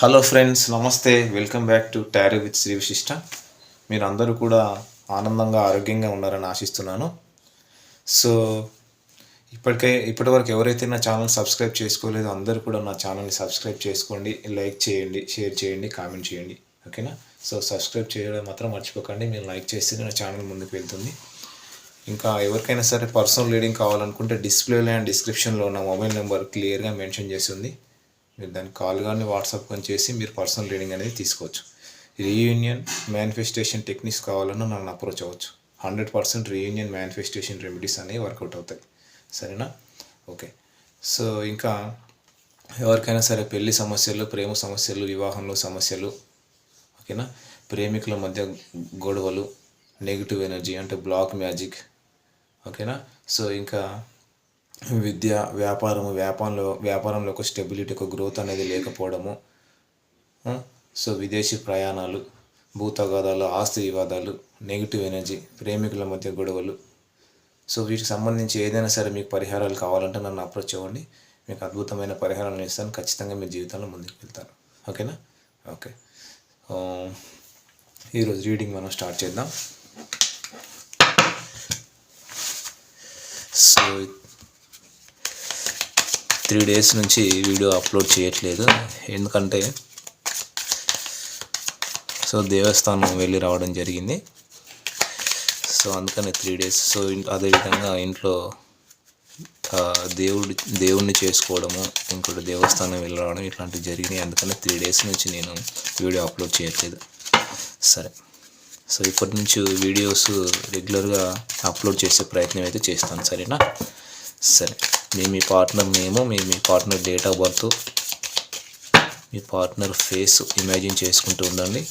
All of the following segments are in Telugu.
హలో ఫ్రెండ్స్ నమస్తే. Welcome back to tarot with Shri Vishishta మీరు అందరూ కూడా ఆనందంగా ఆరోగ్యంగా ఉన్నారని ఆశిస్తున్నాను. సో ఇప్పటికే ఇప్పటివరకు ఎవరైతే నా ఛానల్ సబ్స్క్రైబ్ చేసుకోలేదో అందరూ కూడా నా ఛానల్ని సబ్స్క్రైబ్ చేసుకోండి లైక్ చేయండి షేర్ చేయండి కామెంట్ చేయండి. ఓకేనా సో సబ్స్క్రైబ్ చేయడం మాత్రం మర్చిపోకండి. మీరు లైక్ చేస్తే నా ఛానల్ ముందుకు వెళ్తుంది. ఇంకా ఎవరికైనా సరే పర్సనల్ రీడింగ్ కావాలనుకుంటే డిస్ప్లేలో అండ్ డిస్క్రిప్షన్లో ఉన్న మొబైల్ నెంబర్ క్లియర్గా మెన్షన్ చేసి ఉంది. మీరు దాన్ని కాల్ కానీ వాట్సాప్ కానీ చేసి మీరు పర్సనల్ రీడింగ్ అనేది తీసుకోవచ్చు. రీయూనియన్ మేనిఫెస్టేషన్ టెక్నిక్స్ కావాలన్నా నన్ను అప్రోచ్ అవ్వచ్చు. Hundred percent reunion manifestation remedies అనేవి వర్కౌట్ అవుతాయి. సరేనా? ఓకే. సో ఇంకా ఎవరికైనా సరే పెళ్ళి సమస్యలు ప్రేమ సమస్యలు వివాహంలో సమస్యలు ఓకేనా? ప్రేమికుల మధ్య గొడవలు నెగిటివ్ ఎనర్జీ అంటే బ్లాక్ మ్యాజిక్ ఓకేనా? సో ఇంకా విద్య వ్యాపారము వ్యాపారంలో వ్యాపారంలో ఒక స్టెబిలిటీ ఒక గ్రోత్ అనేది లేకపోవడము సో విదేశీ ప్రయాణాలు భూతగాదాలు ఆస్తి వివాదాలు నెగిటివ్ ఎనర్జీ ప్రేమికుల మధ్య గొడవలు. సో వీటికి సంబంధించి ఏదైనా సరే మీకు పరిహారాలు కావాలంటే నన్ను అప్రోచ్ అవ్వండి. మీకు అద్భుతమైన పరిహారాలు ఇస్తాను. ఖచ్చితంగా మీ జీవితంలో ముందుకు వెళ్తారు ఓకేనా? ఓకే. ఈరోజు రీడింగ్ మనం స్టార్ట్ చేద్దాం. సో త్రీ డేస్ నుంచి వీడియో అప్లోడ్ చేయట్లేదు. ఎందుకంటే సో దేవస్థానం వెళ్ళి రావడం జరిగింది. సో అందుకని త్రీ డేస్. సో అదేవిధంగా ఇంట్లో దేవుడి దేవుణ్ణి చేసుకోవడము ఇంకోటి దేవస్థానం వెళ్ళి రావడం ఇట్లాంటివి జరిగినాయి. అందుకని త్రీ డేస్ నుంచి నేను వీడియో అప్లోడ్ చేయట్లేదు. సరే. సో ఇప్పటి నుంచి వీడియోస్ రెగ్యులర్గా అప్లోడ్ చేసే ప్రయత్నం అయితే చేస్తాను. సరేనా? సరే. మీ మీ పార్ట్నర్ నేము మీ మీ పార్ట్నర్ డేట్ ఆఫ్ బర్త్ మీ పార్ట్నర్ ఫేస్ ఇమాజిన్ చేసుకుంటూ ఉండండి.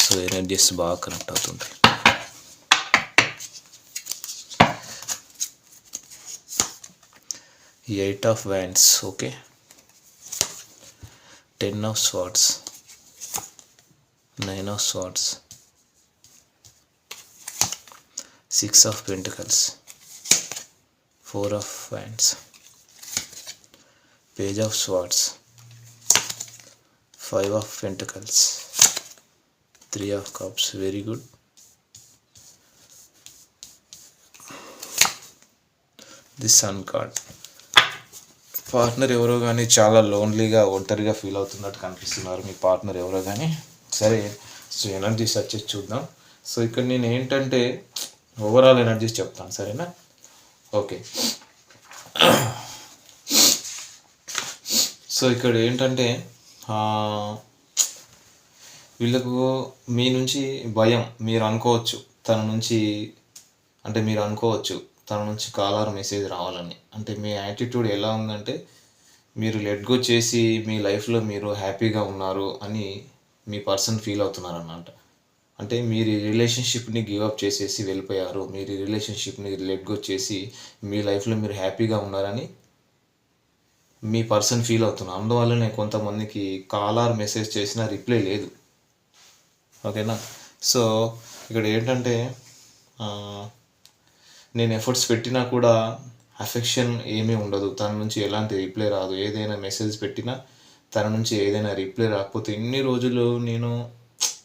సో ఎనర్జీస్ బాగా కనెక్ట్ అవుతుంటాయి eight of wands okay ten of swords nine of swords six of pentacles four of wands page of swords five of pentacles three of cups very good the sun card partner ఎవరో కానీ చాలా లోన్లీగా ఒంటరిగా ఫీల్ అవుతున్నట్టు కనిపిస్తున్నారు మీ పార్ట్నర్ ఎవరో కానీ సరే సో ఎనర్జీస్ వచ్చేసి చూద్దాం. సో ఇక్కడ నేను ఏంటంటే ఓవరాల్ ఎనర్జీస్ చెప్తాను సరేనా? ఓకే సో ఇక్కడ ఏంటంటే వీళ్ళకు మీ నుంచి భయం మీరు అనుకోవచ్చు తన నుంచి అంటే మీరు అనుకోవచ్చు తన నుంచి కాలర్ మెసేజ్ రావాలని. అంటే మీ యాటిట్యూడ్ ఎలా ఉందంటే మీరు లెట్ గో చేసి మీ లైఫ్లో మీరు హ్యాపీగా ఉన్నారు అని మీ పర్సన్ ఫీల్ అవుతున్నారు అన్నమాట అంటే మీరు ఈ రిలేషన్షిప్ని గివ్ అప్ చేసేసి వెళ్ళిపోయారు మీరు ఈ రిలేషన్షిప్ని లెట్ గో చేసి మీ లైఫ్లో మీరు హ్యాపీగా ఉన్నారని మీ పర్సన్ ఫీల్ అవుతున్నాను అందువల్లనే కొంతమందికి కాలర్ మెసేజ్ చేసినా రిప్లై లేదు. ఓకేనా? సో ఇక్కడ ఏంటంటే నేను ఎఫర్ట్స్ పెట్టినా కూడా అఫెక్షన్ ఏమీ ఉండదు. తన నుంచి ఎలాంటి రిప్లై రాదు. ఏదైనా మెసేజ్ పెట్టినా తన నుంచి ఏదైనా రిప్లై రాకపోతే ఇన్ని రోజులు నేను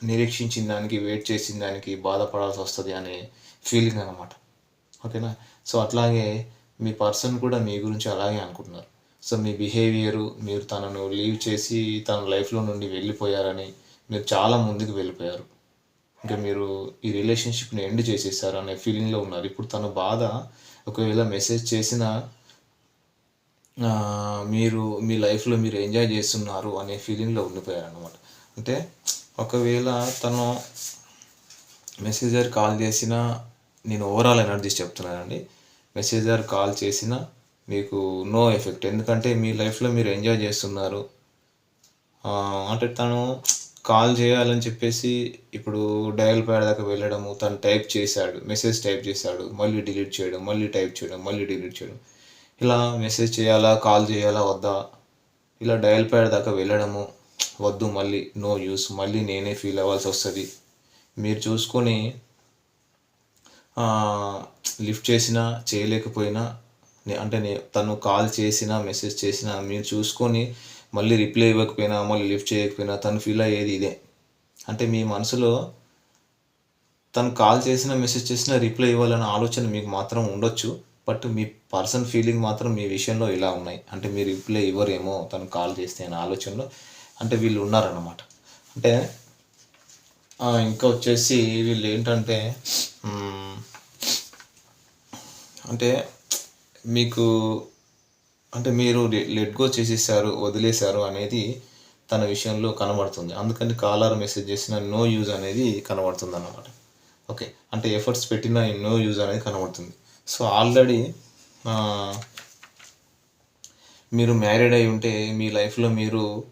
నిరీక్షించిన దానికి వెయిట్ చేసిన దానికి బాధపడాల్సి వస్తుంది అనే ఫీలింగ్ అనమాట ఓకేనా? సో అట్లాగే మీ పర్సన్ కూడా మీ గురించి అలాగే అనుకుంటున్నారు. సో మీ బిహేవియరు మీరు తనను లీవ్ చేసి తన లైఫ్లో నుండి వెళ్ళిపోయారని మీరు చాలా ముందుకు వెళ్ళిపోయారు. ఇంకా మీరు ఈ రిలేషన్షిప్ని ఎండ్ చేసేసారు అనే ఫీలింగ్లో ఉన్నారు. ఇప్పుడు తన బాధ ఒకవేళ మెసేజ్ చేసిన మీరు మీ లైఫ్లో మీరు ఎంజాయ్ చేస్తున్నారు అనే ఫీలింగ్లో ఉండిపోయారు అనమాట అంటే ఒకవేళ తను మెసేజర్ కాల్ చేసిన నేను ఓవరాల్ ఎనర్జీస్ చెప్తున్నానండి. మెసేజర్ కాల్ చేసినా మీకు నో ఎఫెక్ట్ ఎందుకంటే మీ లైఫ్లో మీరు ఎంజాయ్ చేస్తున్నారు. అంటే తను కాల్ చేయాలని చెప్పేసి ఇప్పుడు డయల్ ప్యాడ్ దాకా వెళ్ళడము తను టైప్ చేశాడు మెసేజ్ టైప్ చేశాడు మళ్ళీ డిలీట్ చేయడం మళ్ళీ టైప్ చేయడం మళ్ళీ డిలీట్ చేయడం. ఇలా మెసేజ్ చేయాలా కాల్ చేయాలా వద్దా? ఇలా డయల్ ప్యాడ్ దాకా వెళ్ళడము వద్దు మళ్ళీ నో యూస్ మళ్ళీ నేనే ఫీల్ అవ్వాల్సి వస్తుంది. మీరు చూసుకొని లిఫ్ట్ చేసినా చేయలేకపోయినా అంటే తను కాల్ చేసినా మెసేజ్ చేసినా మీరు చూసుకొని మళ్ళీ రిప్లై ఇవ్వకపోయినా మళ్ళీ లిఫ్ట్ చేయకపోయినా తను ఫీల్ అయ్యేది ఇదే. అంటే మీ మనసులో తను కాల్ చేసినా మెసేజ్ చేసినా రిప్లై ఇవ్వాలనే ఆలోచన మీకు మాత్రం ఉండొచ్చు. బట్ మీ పర్సన్ ఫీలింగ్ మాత్రం మీ విషయంలో ఇలా ఉన్నాయి. అంటే మీరు రిప్లై ఇవ్వరేమో తను కాల్ చేస్తే అనే ఆలోచనలో. అంటే వీళ్ళు ఉన్నారన్నమాట. అంటే ఇంకా వచ్చేసి వీళ్ళు ఏంటంటే అంటే మీకు అంటే మీరు లెట్ గో చేసేసారు వదిలేశారు అనేది తన విషయంలో కనబడుతుంది. అందుకని కాలర్ మెసేజ్ చేసిన నో యూజ్ అనేది కనబడుతుంది అన్నమాట ఓకే? అంటే ఎఫర్ట్స్ పెట్టిన నో యూజ్ అనేది కనబడుతుంది. సో ఆల్రెడీ మీరు మ్యారీడ్ అయి ఉంటే మీ లైఫ్లో మీరు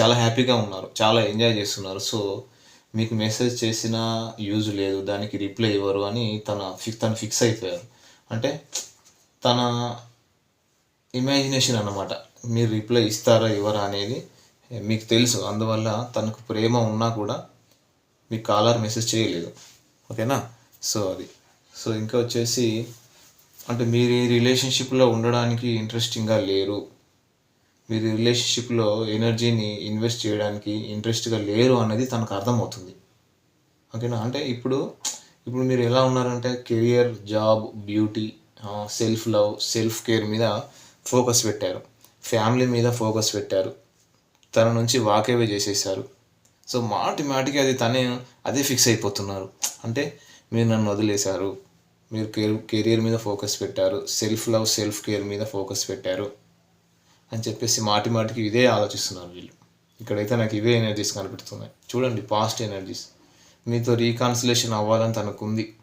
చాలా హ్యాపీగా ఉన్నారు. చాలా ఎంజాయ్ చేస్తున్నారు. సో మీకు మెసేజ్ చేసిన యూజ్ లేదు. దానికి రిప్లై ఇవ్వరు అని తన ఫిక్ తను ఫిక్స్ అయిపోయారు. అంటే తన ఇమాజినేషన్ అన్నమాట. మీరు రిప్లై ఇస్తారా ఇవ్వరా అనేది మీకు తెలుసు. అందువల్ల తనకు ప్రేమ ఉన్నా కూడా మీకు కాలర్ మెసేజ్ చేయలేదు. ఓకేనా? సో అది. సో ఇంకా వచ్చేసి అంటే మీరు ఈ రిలేషన్షిప్లో ఉండడానికి ఇంట్రెస్టింగ్గా లేరు. మీరు రిలేషన్షిప్లో ఎనర్జీని ఇన్వెస్ట్ చేయడానికి ఇంట్రెస్ట్గా లేరు అనేది తనకు అర్థమవుతుంది. ఓకేనా? అంటే ఇప్పుడు ఇప్పుడు మీరు ఎలా ఉన్నారంటే career job beauty self love self care మీద ఫోకస్ పెట్టారు. ఫ్యామిలీ మీద ఫోకస్ పెట్టారు. తన నుంచి వాకేవే చేసేసారు. సో మాటి మాటికి అది తనే అదే ఫిక్స్ అయిపోతున్నారు. అంటే మీరు నన్ను వదిలేశారు. మీరు కెర్ కెరియర్ మీద ఫోకస్ పెట్టారు. సెల్ఫ్ లవ్ సెల్ఫ్ కేర్ మీద ఫోకస్ పెట్టారు. అని చెప్పేసి మాటి మాటికి ఇదే ఆలోచిస్తున్నారు వీళ్ళు. ఇక్కడైతే నాకు ఇవే ఎనర్జీస్ కనిపెడుతున్నాయి చూడండి పాస్ట్ ఎనర్జీస్ మీతో రీకాన్సిలేషన్ అవ్వాలని తనకుంది.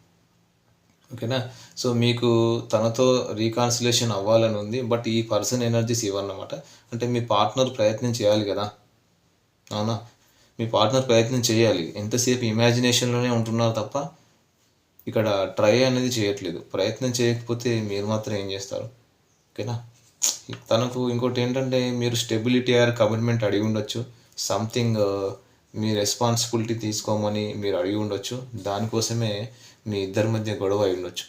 ఓకేనా? సో మీకు తనతో రీకాన్సిలేషన్ అవ్వాలని ఉంది. బట్ ఈ పర్సన్ ఎనర్జీస్ ఇవ్వన్నమాట అంటే మీ పార్ట్నర్ ప్రయత్నం చేయాలి కదా? అవునా? మీ పార్ట్నర్ ప్రయత్నం చేయాలి. ఎంతసేపు ఇమాజినేషన్లోనే ఉంటున్నారు తప్ప ఇక్కడ ట్రై అనేది చేయట్లేదు. ప్రయత్నం చేయకపోతే మీరు మాత్రం ఏం చేస్తారు? ఓకేనా? తనకు ఇంకోటి ఏంటంటే మీరు స్టెబిలిటీ ఆర్ కమిట్మెంట్ అడిగి ఉండొచ్చు. సంథింగ్ మీ రెస్పాన్సిబిలిటీ తీసుకోమని మీరు అడిగి ఉండొచ్చు. దానికోసమే మీ ఇద్దరి మధ్య గొడవ అయి ఉండొచ్చు.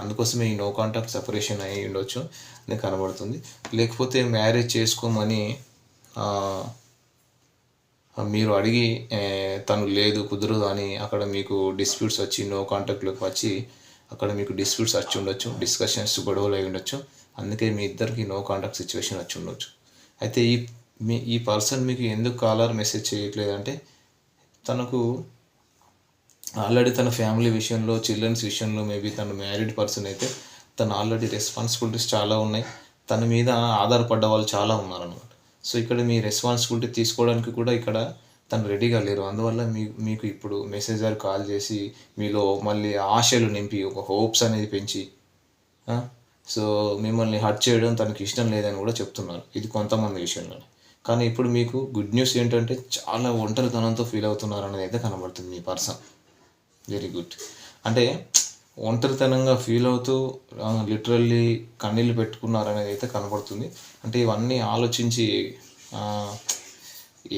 అందుకోసమే ఈ నో కాంటాక్ట్ సపరేషన్ అయి ఉండొచ్చు అని కనబడుతుంది. లేకపోతే మ్యారేజ్ చేసుకోమని మీరు అడిగి తను లేదు కుదరదు అని అక్కడ మీకు డిస్ప్యూట్స్ వచ్చి నో కాంటాక్ట్లోకి వచ్చి అక్కడ మీకు డిస్ప్యూట్స్ వచ్చి ఉండొచ్చు డిస్కషన్స్ గొడవలు అయి ఉండొచ్చు. అందుకే మీ ఇద్దరికి నో కాంటాక్ట్ సిచ్యువేషన్ వచ్చి ఉండొచ్చు. అయితే ఈ మీ ఈ పర్సన్ మీకు ఎందుకు కాలర్ మెసేజ్ చేయట్లేదు అంటే తనకు ఆల్రెడీ తన ఫ్యామిలీ విషయంలో చిల్డ్రన్స్ విషయంలో మేబీ తను మ్యారీడ్ పర్సన్ అయితే తను ఆల్రెడీ రెస్పాన్సిబిలిటీస్ చాలా ఉన్నాయి. తన మీద ఆధారపడ్డ వాళ్ళు చాలా ఉన్నారనమాట సో ఇక్కడ మీ రెస్పాన్సిబిలిటీ తీసుకోవడానికి కూడా ఇక్కడ తను రెడీగా లేరు. అందువల్ల మీ మీకు ఇప్పుడు మెసేజ్ కాల్ చేసి మీలో మళ్ళీ ఆశలు నింపి ఒక హోప్స్ అనేది పెంచి సో మిమ్మల్ని హర్ట్ చేయడం తనకి ఇష్టం లేదని కూడా చెప్తున్నారు. ఇది కొంతమంది విషయంలో కానీ ఇప్పుడు మీకు గుడ్ న్యూస్ ఏంటంటే చాలా ఒంటరితనంతో ఫీల్ అవుతున్నారు అనేది అయితే కనబడుతుంది మీ పర్సన్ వెరీ గుడ్ అంటే ఒంటరితనంగా ఫీల్ అవుతూ లిటరల్లీ కన్నీళ్ళు పెట్టుకున్నారు అనేది అయితే కనబడుతుంది. అంటే ఇవన్నీ ఆలోచించి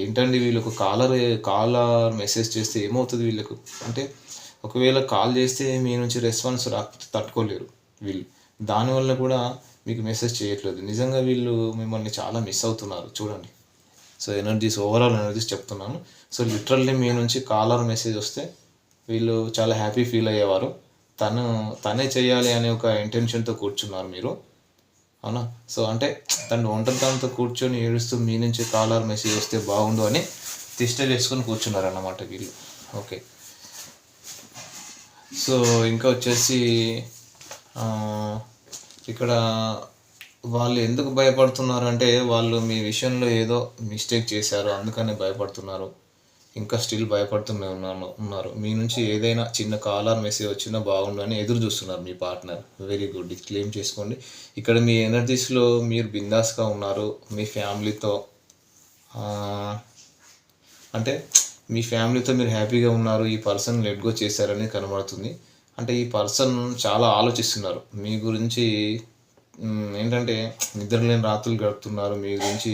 ఏంటండి వీళ్ళకు కాలర్ కాలర్ మెసేజ్ చేస్తే ఏమవుతుంది వీళ్ళకు? అంటే ఒకవేళ కాల్ చేస్తే మీ నుంచి రెస్పాన్స్ రాకపోతే తట్టుకోలేరు వీళ్ళు. దానివల్ల కూడా మీకు మెసేజ్ చేయట్లేదు. నిజంగా వీళ్ళు మిమ్మల్ని చాలా మిస్ అవుతున్నారు. చూడండి. సో ఎనర్జీస్ ఓవరాల్ ఎనర్జీస్ చెప్తున్నాను. సో లిటరల్లీ మీ నుంచి కాలర్ మెసేజ్ వస్తే వీళ్ళు చాలా హ్యాపీ ఫీల్ అయ్యేవారు. తను తనే చేయాలి అనే ఒక ఇంటెన్షన్తో కూర్చున్నారు మీరు. అవునా? సో అంటే తను ఒంటరితనంతో కూర్చొని ఏడుస్తూ మీ నుంచి కాలర్ మెసేజ్ వస్తే బాగుండు అని తిష్ట చేసుకొని కూర్చున్నారు అన్నమాట వీళ్ళు. ఓకే సో ఇంకా వచ్చేసి ఇక్కడ వాళ్ళు ఎందుకు భయపడుతున్నారు అంటే వాళ్ళు మీ విషయంలో ఏదో మిస్టేక్ చేశారు అందుకని భయపడుతున్నారు. ఇంకా స్టిల్ భయపడుతూనే ఉన్నాను ఉన్నారు. మీ నుంచి ఏదైనా చిన్న కాలర్ మెసేజ్ వచ్చినా బాగుండు అని ఎదురు చూస్తున్నారు మీ పార్ట్నర్. వెరీ గుడ్ ఇది క్లెయిమ్ చేసుకోండి. ఇక్కడ మీ ఎనర్జీస్లో మీరు బిందాస్గా ఉన్నారు మీ ఫ్యామిలీతో. అంటే మీ ఫ్యామిలీతో మీరు హ్యాపీగా ఉన్నారు ఈ పర్సన్ లెట్గో చేశారని కనబడుతుంది. అంటే ఈ పర్సన్ చాలా ఆలోచిస్తున్నారు. మీ గురించి ఏంటంటే నిద్రలేని రాత్రులు గడుపుతున్నారు మీ గురించి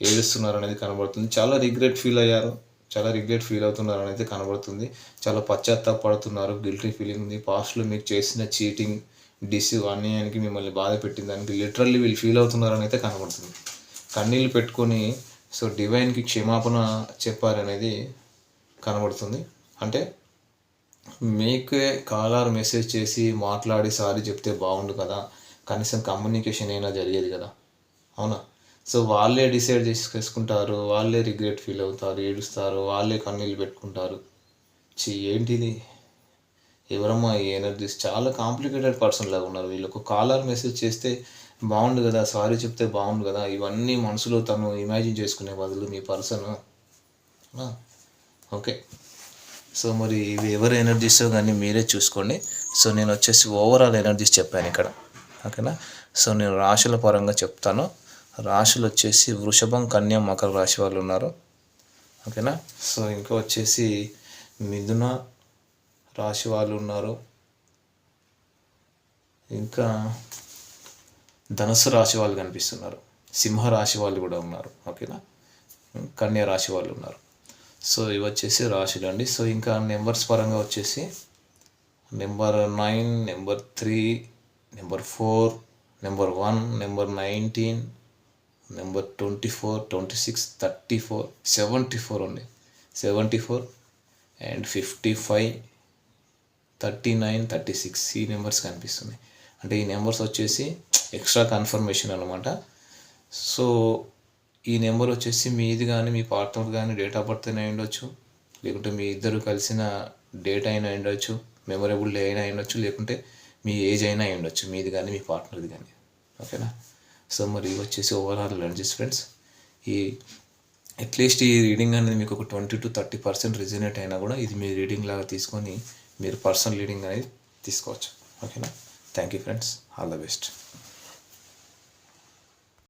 ఏడుస్తున్నారు అనేది కనబడుతుంది. చాలా రిగ్రెట్ ఫీల్ అయ్యారు. చాలా రిగ్రెట్ ఫీల్ అవుతున్నారు అనేది కనబడుతుంది. చాలా పశ్చాత్తాపడుతున్నారు. గిల్టీ ఫీలింగ్ ఉంది. పాస్ట్లో మీకు చేసిన చీటింగ్ డిసీవ్ అన్యాయానికి మిమ్మల్ని బాధ పెట్టిన దానికి లిటరల్లీ వీళ్ళు ఫీల్ అవుతున్నారని అయితే కనబడుతుంది. కన్నీళ్ళు పెట్టుకొని సో డివైన్కి క్షమాపణ చెప్పారనేది కనబడుతుంది. అంటే మీకే కాలర్ మెసేజ్ చేసి మాట్లాడి సారీ చెప్తే బాగుండు కదా. కనీసం కమ్యూనికేషన్ అయినా జరిగేది కదా. అవునా? సో వాళ్ళే డిసైడ్ చేసుకుంటారు. వాళ్ళే రిగ్రెట్ ఫీల్ అవుతారు ఏడుస్తారు వాళ్ళే కన్నీళ్ళు పెట్టుకుంటారు. చి ఏంటిది? ఎవరమ్మా ఈ ఎనర్జీస్ చాలా కాంప్లికేటెడ్ పర్సన్ లాగా ఉన్నారు వీళ్ళకు. కాలర్ మెసేజ్ చేస్తే బాగుండు కదా సారీ చెప్తే బాగుండు కదా. ఇవన్నీ మనసులో తను ఇమాజిన్ చేసుకునే బదులు మీ పర్సన్ ఓకే. సో మరి ఇవి ఎవరు ఎనర్జీస్ కానీ మీరే చూసుకోండి. సో నేను వచ్చేసి ఓవరాల్ ఎనర్జీస్ చెప్పాను ఇక్కడ. ఓకేనా? సో నేను రాశుల పరంగా చెప్తాను. రాశులు వచ్చేసి వృషభం కన్య మకర రాశి వాళ్ళు ఉన్నారు. ఓకేనా? సో ఇంకా వచ్చేసి మిథున రాశి వాళ్ళు ఉన్నారు. ఇంకా ధనుసు రాశి వాళ్ళు కనిపిస్తున్నారు. సింహ రాశి వాళ్ళు కూడా ఉన్నారు. ఓకేనా? కన్యా రాశి వాళ్ళు ఉన్నారు. సో ఇవి వచ్చేసి రాశులు అండి సో ఇంకా నెంబర్స్ పరంగా వచ్చేసి number nine number three number four number one number nineteen number twenty four twenty six thirty four seventy four ఉంది seventy four and fifty five thirty nine thirty six ఈ నెంబర్స్ కనిపిస్తున్నాయి. అంటే ఈ నెంబర్స్ వచ్చేసి ఎక్స్ట్రా కన్ఫర్మేషన్ అనమాట సో ఈ నెంబర్ వచ్చేసి మీది కానీ మీ పార్ట్నర్ కానీ డేట్ ఆఫ్ బర్త్ అయినా ఉండొచ్చు. లేకుంటే మీ ఇద్దరు కలిసిన డేట్ అయినా ఉండొచ్చు. మెమొరబుల్ డే అయినా ఉండొచ్చు. లేకుంటే మీ ఏజ్ అయినా ఉండొచ్చు. మీది కానీ మీ పార్ట్నర్ది కానీ. ఓకేనా? సో మరి ఇవి వచ్చేసి ఓవరాల్ ఎనర్జీస్ ఫ్రెండ్స్ ఈ అట్లీస్ట్ ఈ రీడింగ్ అనేది మీకు ఒక twenty to thirty percent resonate అయినా కూడా ఇది మీ రీడింగ్ లాగా తీసుకొని మీరు పర్సనల్ రీడింగ్ అనేది తీసుకోవచ్చు. ఓకేనా? Thank you friends all the best